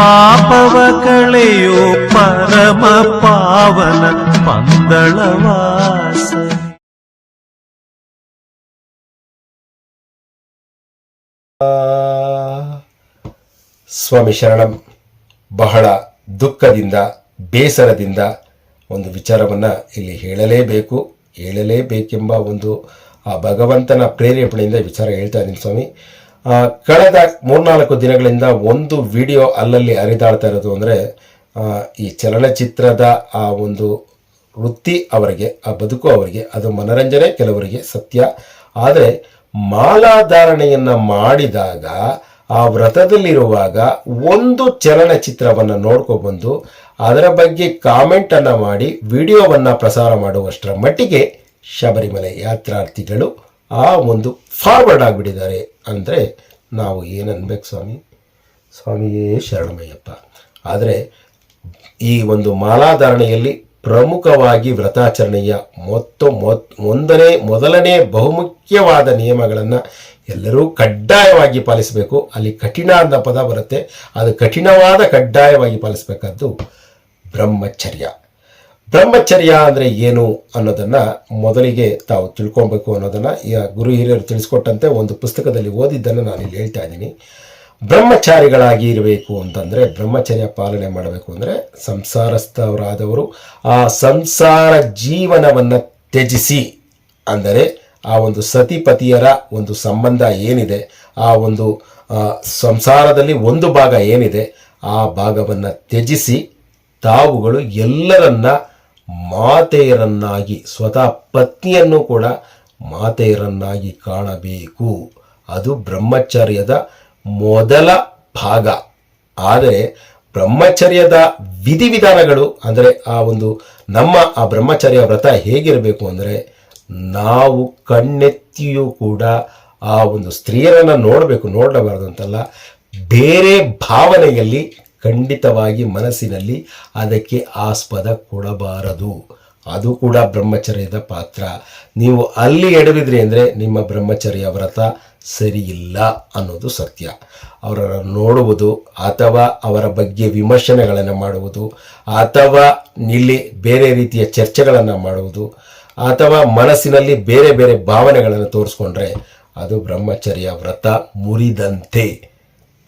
ಪಾಪವ ಕಳೆಯೋ ಪರಮ ಪಾವನ ಪಂದಳವಾಸ ಸ್ವಾಮಿ ಶರಣಂ, ಬಹಳ ದುಃಖದಿಂದ, ಬೇಸರದಿಂದ ಒಂದು ವಿಚಾರವನ್ನು ಇಲ್ಲಿ ಹೇಳಲೇಬೇಕು, ಹೇಳಲೇಬೇಕೆಂಬ ಒಂದು ಆ ಭಗವಂತನ ಪ್ರೇರೇಪಣೆಯಿಂದ ವಿಚಾರ ಹೇಳ್ತಾ ಇದ್ದೀನಿ ಸ್ವಾಮಿ. ಕಳೆದ ಮೂರ್ನಾಲ್ಕು ದಿನಗಳಿಂದ ಒಂದು ವಿಡಿಯೋ ಅಲ್ಲಲ್ಲಿ ಹರಿದಾಡ್ತಾ ಇರೋದು ಅಂದರೆ ಈ ಚಲನಚಿತ್ರದ ಆ ಒಂದು ವೃತ್ತಿ ಅವರಿಗೆ, ಆ ಬದುಕು ಅವರಿಗೆ, ಅದು ಮನರಂಜನೆ ಕೆಲವರಿಗೆ ಸತ್ಯ. ಆದರೆ ಮಾಲಾಧಾರಣೆಯನ್ನು ಮಾಡಿದಾಗ, ಆ ವ್ರತದಲ್ಲಿರುವಾಗ ಒಂದು ಚಲನಚಿತ್ರವನ್ನು ನೋಡ್ಕೊಬಂದು ಅದರ ಬಗ್ಗೆ ಕಾಮೆಂಟನ್ನು ಮಾಡಿ, ವಿಡಿಯೋವನ್ನು ಪ್ರಸಾರ ಮಾಡುವಷ್ಟರ ಮಟ್ಟಿಗೆ ಶಬರಿಮಲೆ ಯಾತ್ರಾರ್ಥಿಗಳು ಆ ಒಂದು ಫಾರ್ವರ್ಡ್ ಆಗಿಬಿಟ್ಟಿದ್ದಾರೆ ಅಂದರೆ ನಾವು ಏನನ್ಬೇಕು ಸ್ವಾಮಿ? ಸ್ವಾಮಿಯೇ ಶರಣಮಯ್ಯಪ್ಪ. ಆದರೆ ಈ ಒಂದು ಮಾಲಾಧಾರಣೆಯಲ್ಲಿ ಪ್ರಮುಖವಾಗಿ ವ್ರತಾಚರಣೆಯ ಮೊತ್ತ ಮೊತ್ ಒಂದನೇ, ಮೊದಲನೇ ಬಹುಮುಖ್ಯವಾದ ನಿಯಮಗಳನ್ನು ಎಲ್ಲರೂ ಕಡ್ಡಾಯವಾಗಿ ಪಾಲಿಸಬೇಕು. ಅಲ್ಲಿ ಕಠಿಣ ಅಂತ ಪದ ಬರುತ್ತೆ. ಅದು ಕಠಿಣವಾದ ಕಡ್ಡಾಯವಾಗಿ ಪಾಲಿಸಬೇಕಾದ್ದು ಬ್ರಹ್ಮಚರ್ಯ. ಬ್ರಹ್ಮಚರ್ಯ ಅಂದರೆ ಏನು ಅನ್ನೋದನ್ನು ಮೊದಲಿಗೆ ತಾವು ತಿಳ್ಕೊಬೇಕು ಅನ್ನೋದನ್ನು ಈ ಗುರು ಹಿರಿಯರು ತಿಳಿಸ್ಕೊಟ್ಟಂತೆ ಒಂದು ಪುಸ್ತಕದಲ್ಲಿ ಓದಿದ್ದನ್ನು ನಾನು ಇಲ್ಲಿ ಹೇಳ್ತಾ ಇದ್ದೀನಿ. ಬ್ರಹ್ಮಚಾರಿಗಳಾಗಿ ಇರಬೇಕು ಅಂತಂದರೆ ಬ್ರಹ್ಮಚರ್ಯ ಪಾಲನೆ ಮಾಡಬೇಕು ಅಂದರೆ ಸಂಸಾರಸ್ಥವರಾದವರು ಆ ಸಂಸಾರ ಜೀವನವನ್ನು ತ್ಯಜಿಸಿ ಅಂದರೆ ಆ ಒಂದು ಸತಿಪತಿಯರ ಒಂದು ಸಂಬಂಧ ಏನಿದೆ, ಆ ಒಂದು ಸಂಸಾರದಲ್ಲಿ ಒಂದು ಭಾಗ ಏನಿದೆ, ಆ ಭಾಗವನ್ನು ತ್ಯಜಿಸಿ ತಾವುಗಳು ಎಲ್ಲರನ್ನ ಮಾತೆಯರನ್ನಾಗಿ, ಸ್ವತಃ ಪತ್ನಿಯನ್ನು ಕೂಡ ಮಾತೆಯರನ್ನಾಗಿ ಕಾಣಬೇಕು. ಅದು ಬ್ರಹ್ಮಚರ್ಯದ ಮೊದಲ ಭಾಗ. ಆದರೆ ಬ್ರಹ್ಮಚರ್ಯದ ವಿಧಿವಿಧಾನಗಳು, ಅಂದರೆ ಆ ಒಂದು ನಮ್ಮ ಆ ಬ್ರಹ್ಮಚರ್ಯ ವ್ರತ ಹೇಗಿರಬೇಕು ಅಂದರೆ, ನಾವು ಕಣ್ಣೆತ್ತಿಯೂ ಕೂಡ ಆ ಒಂದು ಸ್ತ್ರೀಯರನ್ನು ನೋಡಬೇಕು ನೋಡಬಾರ್ದು ಅಂತಲ್ಲ, ಬೇರೆ ಭಾವನೆಯಲ್ಲಿ ಖಂಡಿತವಾಗಿ ಮನಸ್ಸಿನಲ್ಲಿ ಅದಕ್ಕೆ ಆಸ್ಪದ ಕೊಡಬಾರದು. ಅದು ಕೂಡ ಬ್ರಹ್ಮಚರ್ಯದ ಪಾತ್ರ. ನೀವು ಅಲ್ಲಿ ಎಡವಿದ್ರಿ ಅಂದರೆ ನಿಮ್ಮ ಬ್ರಹ್ಮಚರ್ಯ ವ್ರತ ಸರಿಯಿಲ್ಲ ಅನ್ನೋದು ಸತ್ಯ. ಅವರನ್ನು ನೋಡುವುದು ಅಥವಾ ಅವರ ಬಗ್ಗೆ ವಿಮರ್ಶನೆಗಳನ್ನು ಮಾಡುವುದು ಅಥವಾ ಇಲ್ಲಿ ಬೇರೆ ರೀತಿಯ ಚರ್ಚೆಗಳನ್ನು ಮಾಡುವುದು ಅಥವಾ ಮನಸ್ಸಿನಲ್ಲಿ ಬೇರೆ ಬೇರೆ ಭಾವನೆಗಳನ್ನು ತೋರಿಸ್ಕೊಂಡ್ರೆ ಅದು ಬ್ರಹ್ಮಚರ್ಯ ವ್ರತ ಮುರಿದಂತೆ.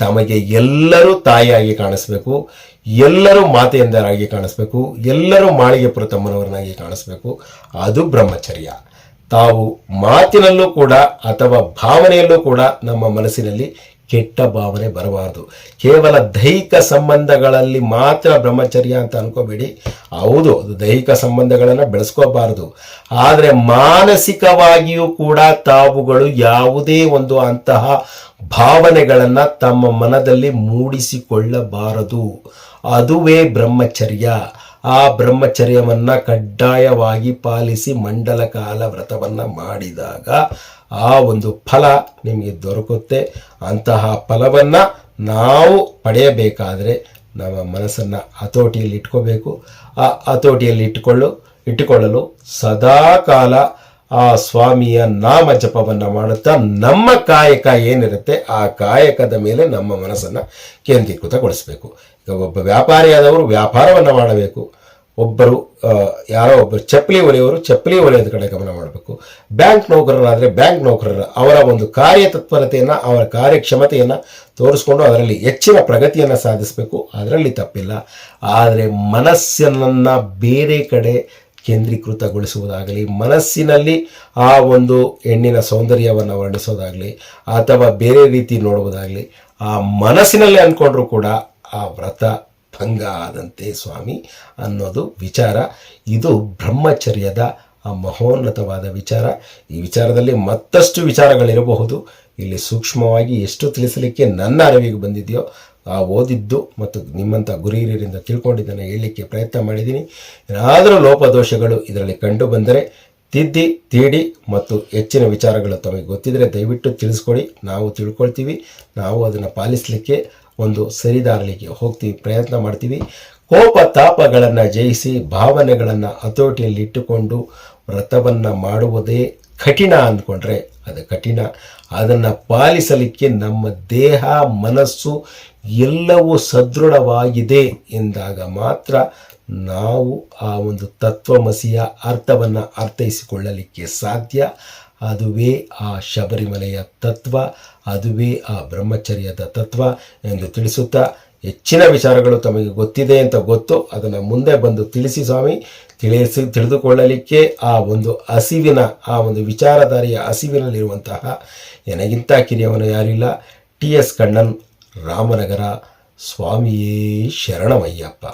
ತಮಗೆ ಎಲ್ಲರೂ ತಾಯಿಯಾಗಿ ಕಾಣಿಸ್ಬೇಕು, ಎಲ್ಲರೂ ಮಾತೆಯಂದರಾಗಿ ಕಾಣಿಸ್ಬೇಕು, ಎಲ್ಲರೂ ಮಾಳಿಗೆ ಪುರತಮ್ಮನವರನ್ನಾಗಿ ಕಾಣಿಸ್ಬೇಕು. ಅದು ಬ್ರಹ್ಮಚರ್ಯ. ತಾವು ಮಾತಿನಲ್ಲೂ ಕೂಡ ಅಥವಾ ಭಾವನೆಯಲ್ಲೂ ಕೂಡ ನಮ್ಮ ಮನಸ್ಸಿನಲ್ಲಿ ಕೆಟ್ಟ ಭಾವನೆ ಬರಬಾರದು. ಕೇವಲ ದೈಹಿಕ ಸಂಬಂಧಗಳಲ್ಲಿ ಮಾತ್ರ ಬ್ರಹ್ಮಚರ್ಯ ಅಂತ ಅನ್ಕೋಬೇಡಿ. ಹೌದು, ಅದು ದೈಹಿಕ ಸಂಬಂಧಗಳನ್ನು ಬೆಳೆಸ್ಕೋಬಾರದು. ಆದರೆ ಮಾನಸಿಕವಾಗಿಯೂ ಕೂಡ ತಾವುಗಳು ಯಾವುದೇ ಒಂದು ಅಂತಹ ಭಾವನೆಗಳನ್ನು ತಮ್ಮ ಮನದಲ್ಲಿ ಮೂಡಿಸಿಕೊಳ್ಳಬಾರದು. ಅದುವೇ ಬ್ರಹ್ಮಚರ್ಯ. ಆ ಬ್ರಹ್ಮಚರ್ಯವನ್ನು ಕಡ್ಡಾಯವಾಗಿ ಪಾಲಿಸಿ ಮಂಡಲ ಕಾಲ ವ್ರತವನ್ನು ಮಾಡಿದಾಗ ಆ ಒಂದು ಫಲ ನಿಮಗೆ ದೊರಕುತ್ತೆ. ಅಂತಹ ಫಲವನ್ನು ನಾವು ಪಡೆಯಬೇಕಾದರೆ ನಮ್ಮ ಮನಸ್ಸನ್ನು ಹತೋಟಿಯಲ್ಲಿ ಇಟ್ಕೋಬೇಕು. ಆ ಹತೋಟಿಯಲ್ಲಿ ಇಟ್ಟುಕೊಳ್ಳು ಇಟ್ಟುಕೊಳ್ಳಲು ಸದಾ ಕಾಲ ಆ ಸ್ವಾಮಿಯ ನಾಮ ಜಪವನ್ನು ಮಾಡುತ್ತಾ ನಮ್ಮ ಕಾಯಕ ಏನಿರುತ್ತೆ ಆ ಕಾಯಕದ ಮೇಲೆ ನಮ್ಮ ಮನಸ್ಸನ್ನು ಕೇಂದ್ರೀಕೃತಗೊಳಿಸಬೇಕು. ಈಗ ಒಬ್ಬ ವ್ಯಾಪಾರಿಯಾದವರು ವ್ಯಾಪಾರವನ್ನು ಮಾಡಬೇಕು. ಒಬ್ಬರು ಯಾರೋ ಒಬ್ಬರು, ಚಪ್ಪಲಿ ಒಲೆಯವರು ಚಪ್ಪಲಿ ಒಲೆಯೋದ ಕಡೆ ಗಮನ ಮಾಡಬೇಕು. ಬ್ಯಾಂಕ್ ನೌಕರರಾದರೆ ಬ್ಯಾಂಕ್ ನೌಕರರ ಅವರ ಒಂದು ಕಾರ್ಯತತ್ಪರತೆಯನ್ನು, ಅವರ ಕಾರ್ಯಕ್ಷಮತೆಯನ್ನು ತೋರಿಸ್ಕೊಂಡು ಅದರಲ್ಲಿ ಹೆಚ್ಚಿನ ಪ್ರಗತಿಯನ್ನು ಸಾಧಿಸಬೇಕು. ಅದರಲ್ಲಿ ತಪ್ಪಿಲ್ಲ. ಆದರೆ ಮನಸ್ಸನ್ನು ಬೇರೆ ಕಡೆ ಕೇಂದ್ರೀಕೃತಗೊಳಿಸುವುದಾಗಲಿ, ಮನಸ್ಸಿನಲ್ಲಿ ಆ ಒಂದು ಹೆಣ್ಣಿನ ಸೌಂದರ್ಯವನ್ನು ವರ್ಣಿಸೋದಾಗಲಿ, ಅಥವಾ ಬೇರೆ ರೀತಿ ನೋಡುವುದಾಗಲಿ, ಆ ಮನಸ್ಸಿನಲ್ಲಿ ಅಂದ್ಕೊಂಡ್ರೂ ಕೂಡ ಆ ವ್ರತ ಭಂಗ ಆದಂತೆ ಸ್ವಾಮಿ ಅನ್ನೋದು ವಿಚಾರ. ಇದು ಬ್ರಹ್ಮಚರ್ಯದ ಆ ಮಹೋನ್ನತವಾದ ವಿಚಾರ. ಈ ವಿಚಾರದಲ್ಲಿ ಮತ್ತಷ್ಟು ವಿಚಾರಗಳಿರಬಹುದು. ಇಲ್ಲಿ ಸೂಕ್ಷ್ಮವಾಗಿ ಎಷ್ಟು ತಿಳಿಸಲಿಕ್ಕೆ ನನ್ನ ಅರಿವಿಗೆ ಬಂದಿದೆಯೋ ಆ ಓದಿದ್ದು ಮತ್ತು ನಿಮ್ಮಂಥ ಗುರಿಯರಿಂದ ತಿಳ್ಕೊಂಡಿದ್ದನ್ನು ಹೇಳಲಿಕ್ಕೆ ಪ್ರಯತ್ನ ಮಾಡಿದ್ದೀನಿ. ಏನಾದರೂ ಲೋಪದೋಷಗಳು ಇದರಲ್ಲಿ ಕಂಡು ಬಂದರೆ ತಿದ್ದಿ, ತೀಡಿ ಮತ್ತು ಹೆಚ್ಚಿನ ವಿಚಾರಗಳು ತಮಗೆ ಗೊತ್ತಿದ್ದರೆ ದಯವಿಟ್ಟು ತಿಳಿಸ್ಕೊಡಿ ನಾವು ತಿಳ್ಕೊಳ್ತೀವಿ. ನಾವು ಅದನ್ನು ಪಾಲಿಸಲಿಕ್ಕೆ ಒಂದು ಸರಿದಾರಲಿಕ್ಕೆ ಹೋಗ್ತೀವಿ ಪ್ರಯತ್ನ ಮಾಡ್ತೀವಿ. ಕೋಪ ತಾಪಗಳನ್ನು ಜಯಿಸಿ ಭಾವನೆಗಳನ್ನು ಹತೋಟಿಯಲ್ಲಿಟ್ಟುಕೊಂಡು ವ್ರತವನ್ನು ಮಾಡುವುದೇ ಕಠಿಣ ಅಂದ್ಕೊಂಡ್ರೆ ಅದು ಕಠಿಣ. ಅದನ್ನು ಪಾಲಿಸಲಿಕ್ಕೆ ನಮ್ಮ ದೇಹ, ಮನಸ್ಸು ಎಲ್ಲವೂ ಸದೃಢವಾಗಿದೆ ಎಂದಾಗ ಮಾತ್ರ ನಾವು ಆ ಒಂದು ತತ್ವಮಸಿಯ ಅರ್ಥವನ್ನು ಅರ್ಥೈಸಿಕೊಳ್ಳಲಿಕ್ಕೆ ಸಾಧ್ಯ. ಅದುವೇ ಆ ಶಬರಿಮಲೆಯ ತತ್ವ, ಅದುವೇ ಆ ಬ್ರಹ್ಮಚರ್ಯದ ತತ್ವ ಎಂದು ತಿಳಿಸುತ್ತಾ ಹೆಚ್ಚಿನ ವಿಚಾರಗಳು ತಮಗೆ ಗೊತ್ತಿದೆ ಅಂತ ಗೊತ್ತು, ಅದನ್ನು ಮುಂದೆ ಬಂದು ತಿಳಿಸಿ ಸ್ವಾಮಿ. ತಿಳಿಸಿ, ತಿಳಿದುಕೊಳ್ಳಲಿಕ್ಕೆ ಆ ಒಂದು ಹಸಿವಿನ, ಆ ಒಂದು ವಿಚಾರಧಾರೆಯ ಹಸಿವಿನಲ್ಲಿರುವಂತಹ ನನಗಿಂತ ಕಿರಿಯವನು ಯಾರಿಲ್ಲ, ಟಿ ಎಸ್ ಕಣ್ಣನ್, ರಾಮನಗರ, ಸ್ವಾಮಿಯೇ ಶರಣಮಯ್ಯಪ್ಪ.